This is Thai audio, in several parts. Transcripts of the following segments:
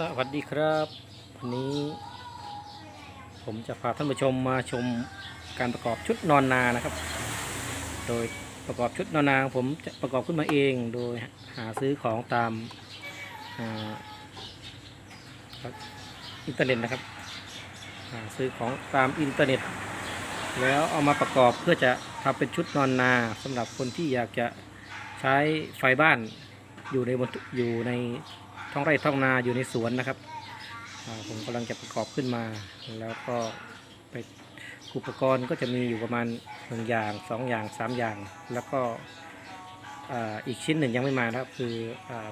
สวัสดีครับวันนี้ ผมจะพาท่านผู้ชมมาชมการประกอบชุดนอนนานะครับ โดยประกอบชุดนอนนาผมจะประกอบขึ้นมาเองโดยหาซื้อของตามอินเทอร์เน็ตนะครับหาซื้อของตามอินเทอร์เน็ต แล้วเอามาประกอบเพื่อจะทำเป็นชุดนอนนาสำหรับคนที่อยากจะใช้ไฟบ้านอยู่ในบนอยู่ใน ท้องไร่ท้องนาอยู่ในสวนนะครับผมกำลังจะประกอบขึ้นมา แล้วก็ไปอุปกรณ์ก็จะมีอยู่ประมาณหนึ่งอย่างสองอย่างสามอย่าง แล้วก็อ,อีกชิ้นหนึ่งยังไม่มานะครับคือ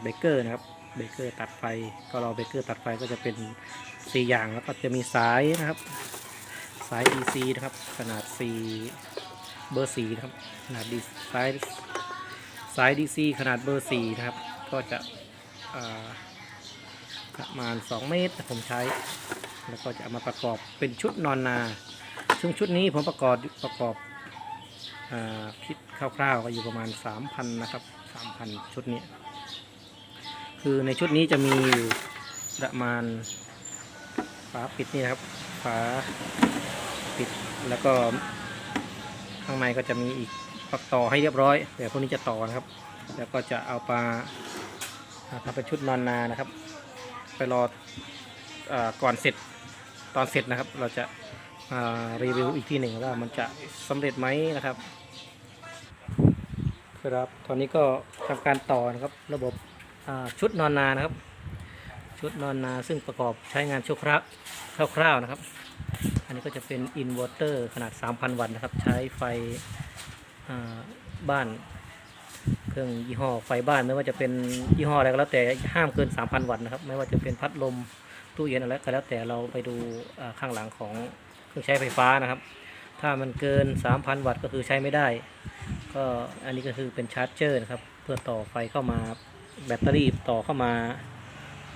เบเกอร์นะครับเบเกอร์ตัดไฟก็รอเบเกอร์ตัดไฟก็จะเป็นสี่อย่างแล้วก็จะมีสายนะครับ สาย DC นะครับขนาด4เบอร์4นะครับขนาดดีสายสาย DC ขนาดเบอร์4นะครับก็จะ ประมาณ 2 เมตรผมใช้ แล้วก็จะเอามาประกอบเป็นชุดนอนนาซึ่งชุดนี้ผมประกอบประกอบอคิดคร่าวๆก็อยู่ประมาณ 3,000นะครับ3,000 ชุดนี้ คือในชุดนี้จะมีอยู่ประมาณฝาปิดนี่นะครับฝาปิดแล้วก็ข้างในก็จะมีอีกปักต่อให้เรียบร้อยเดี๋ยวพวกนี้จะต่อนะครับ แล้วก็จะเอาปลาทำเป็นชุดนอนนานะครับ ไปรออก่อนเสร็จตอนเสร็จนะครับ เราจะอ่ารีวิวอีกทีหนึ่งว่ามันจะสำเร็จไหมนะครับครับตอนนี้ก็ทำการต่อนะครับ ระบบชุดนอนนานะครับ ชุดนอนนาซึ่งประกอบใช้งานชั่วคราวคร่าวๆนะครับ อันนี้ก็จะเป็นอินเวอร์เตอร์ขนาด 3,000 วัตต์นะครับ ใช้ไฟบ้าน เครื่องยี่ห้อไฟบ้านไม่ว่าจะเป็นยี่ห้ออะไรก็แล้วแต่ห้ามเกิน 3,000 วัตต์นะครับไม่ว่าจะเป็นพัดลมตู้เย็นอะไรก็แล้วแต่เราไปดูข้างหลังของเครื่องใช้ไฟฟ้านะครับ ถ้ามันเกิน 3,000 วัตต์ก็คือใช้ไม่ได้ ก็อันนี้ก็คือเป็นชาร์จเจอร์นะครับเพื่อต่อไฟเข้ามาแบตเตอรี่ต่อเข้ามา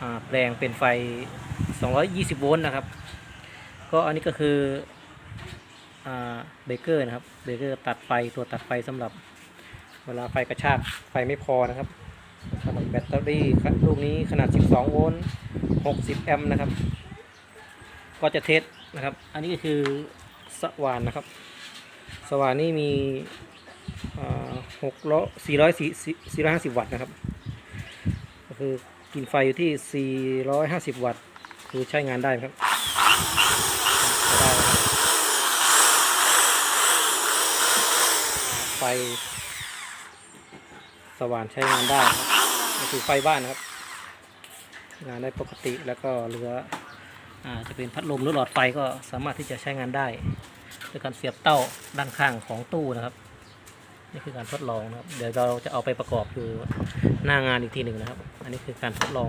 อ่าแปลงเป็นไฟ 220 โวลต์นะครับ ก็อันนี้ก็คือเบเกอร์นะครับเบเกอร์ตัดไฟตัวตัดไฟสำหรับ เวลาไฟกระชากไฟไม่พอนะครับสำหรับแบตเตอรี่รับลูกนี้ขนาด 12 โวลต์ 60 แอมป์นะครับ ก็จะเทสนะครับ อันนี้ก็คือสว่านนะครับ สว่านนี่มีหกร้อยสี่ร้อยสี่ร้อยห้าสิบวัตต์นะครับ ก็คือกินไฟอยู่ที่450วัตต์ คือใช้งานได้ครับใช้ได้นะครับไฟ สว่านใช้งานได้ครับนี่คือไฟบ้านนะครับ งานได้ปกติแล้วก็เหลืออาจะเป็นพัดลมหรือหลอดไฟก็สามารถที่จะใช้งานได้ด้วยการเสียบเต้าด้านข้างของตู้นะครับ นี่คือการทดลองนะครับ เดี๋ยวเราจะเอาไปประกอบอยู่หน้างานอีกทีหนึ่งนะครับ อันนี้คือการทดลอง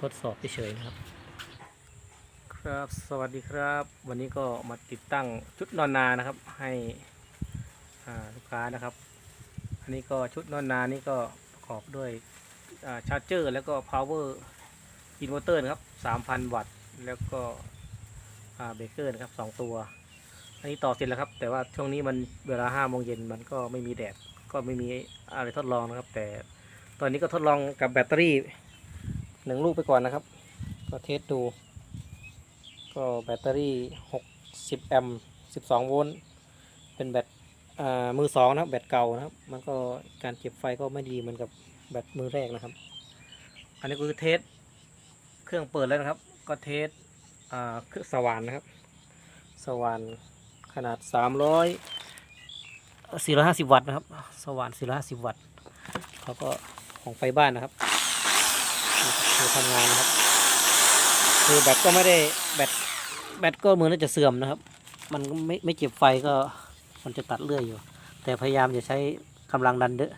ทดสอบเฉยๆนะครับ ครับสวัสดีครับ วันนี้ก็มาติดตั้งชุดนอนนานะครับ ให้ลูกค้านะครับ อันนี้ก็ชุดนอนนานี่ก็ประกอบด้วยชาร์จเจอร์แล้วก็ power inverter นะครับ 3,000 วัตต์ แล้วก็เบรกเกอร์นะครับ 2 ตัว อันนี้ต่อเสร็จแล้วครับ แต่ว่าช่วงนี้มันเวลา5โมงเย็นมันก็ไม่มีแดด ก็ไม่มีอะไรทดลองนะครับ แต่ตอนนี้ก็ทดลองกับแบตเตอรี่หนึ่งลูกไปก่อนนะครับ ก็เทสดู ก็แบตเตอรี่ 60 แอมป์ 12 โวลต์ เป็นแบต มือสองนะครับแบตเก่านะครับ มันก็การเก็บไฟก็ไม่ดีเหมือนกับแบตมือแรกนะครับ อันนี้ก็คือเทสเครื่องเปิดแล้วนะครับ ก็เทสเครื่องสว่านนะครับ สว่านขนาด 300 450 วัตต์นะครับ สว่าน 450 วัตต์แล้วก็ของไฟบ้านนะครับคือทำงานนะครับ คือแบตก็ไม่ได้แบตแบตก็เหมือนจะเสื่อมนะครับ มันไม่ไม่เก็บไฟก็ มันจะตัดเลื่อยอยู่ แต่พยายามจะใช้กำลังดันเยอะ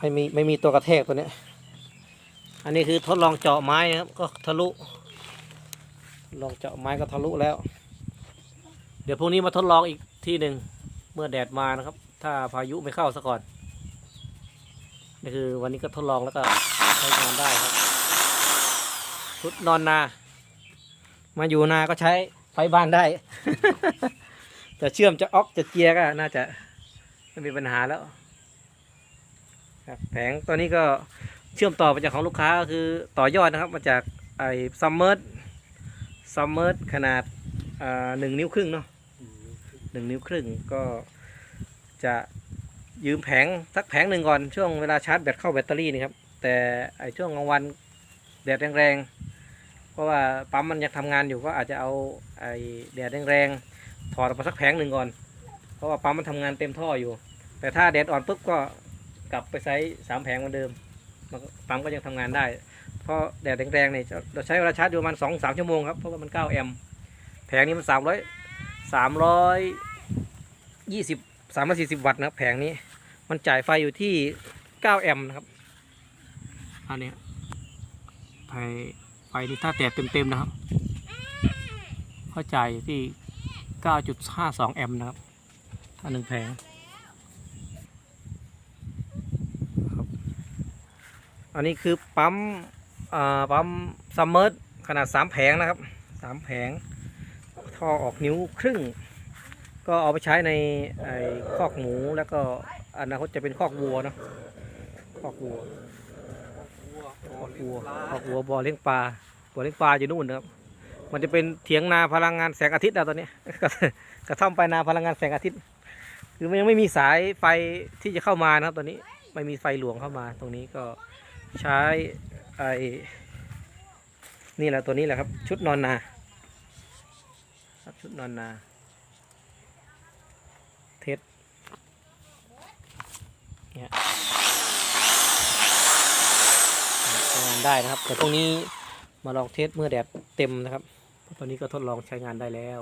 ไม่มีไม่มีตัวกระแทกตัวเนี้ยอันนี้คือทดลองเจาะไม้นะครับ ก็ทะลุ ลองเจาะไม้ก็ทะลุแล้ว ดี๋ยวพรุ่งนี้มาทดลองอีกที่หนึ่งเมื่อแดดมานะครับ ถ้าพายุไม่เข้าซะก่อนนี่คือวันนี้ก็ทดลองแล้วก็ใช้งานได้ครับชุดนอนนา มาอยู่นาก็ใช้ไฟบ้านได้ จะเชื่อมจะออกจะเกียร์ก็น่าจะไม่มีปัญหาแล้วครับแผงตัวนี้ก็เชื่อมต่อมาจากของลูกค้าก็คือต่อยอดนะครับ มาจากไอ้ซัมเมอร์ซัมเมอร์ขนาดหนึ่งนิ้วครึ่งเนาะ นึ่งนิ้วครึ่งก็จะยืมแผงสักแผงหนึ่งก่อนช่วงเวลาชาร์จแบตเข้าแบตเตอรี่นี่ครับ แต่ไอช่วงกลางวันแดดแรงๆเพราะว่าปั๊มมันยังทำงานอยู่ก็อาจจะเอาไอแดดแรงๆถอดออกมาสักแผงหนึ่งก่อน เพราะว่าปั๊มมันทำงานเต็มท่ออยู่ แต่ถ้าแดดอ่อนปุ๊บก็กลับไปใช้สามแผงเหมือนเดิมปั๊มก็ยังทำงานได้ เพราะแดดแรงๆเนี่ยเราใช้เวลาชาร์จอยู่ประมาณสองสามชั่วโมงครับเพราะว่ามันเก้าแอมป์แผงนี้มันสามร้อยสามร้อย ยี่สิบสามร้อยสี่สิบวัตต์นะครับแผงนี้ มันจ่ายไฟอยู่ที่เก้าแอมป์นะครับ อันนี้ไฟไฟนี่ถ้าแตกเต็มๆนะครับเขาจ่ายที่เก้าจุดห้าสองแอมป์นะครับ ถ้าหนึ่งแผงครับ อันนี้คือปั๊มอ่าปั๊มซัมเมอร์ขนาดสามแผงนะครับสามแผงท่อออกนิ้วครึ่ง ก็เอาไปใช้ในไอ้คอกหมูแล้วก็อนาคตจะเป็นคอกวัวเนาะคอกวัวคอกวัวคอกวัวบ่อเลี้ยงปลาบ่อเลี้ยงปลาอยู่นู่นนะครับมันจะเป็นเถียงนาพลังงานแสงอาทิตย์นะตอนนี้กระท่อมไปนาพลังงานแสงอาทิตย์ คือมันยังไม่มีสายไฟที่จะเข้ามานะครับตอนนี้ไม่มีไฟหลวงเข้ามาตรงนี้ก็ใช้ไอ้นี่แหละตัวนี้แหละครับ ชุดนอนนาครับชุดนอนนา เทส เนี่ยใช้งานได้นะครับ แต่พวกนี้มาลองเทสเมื่อแดดเต็มนะครับ ตอนนี้ก็ทดลองใช้งานได้แล้ว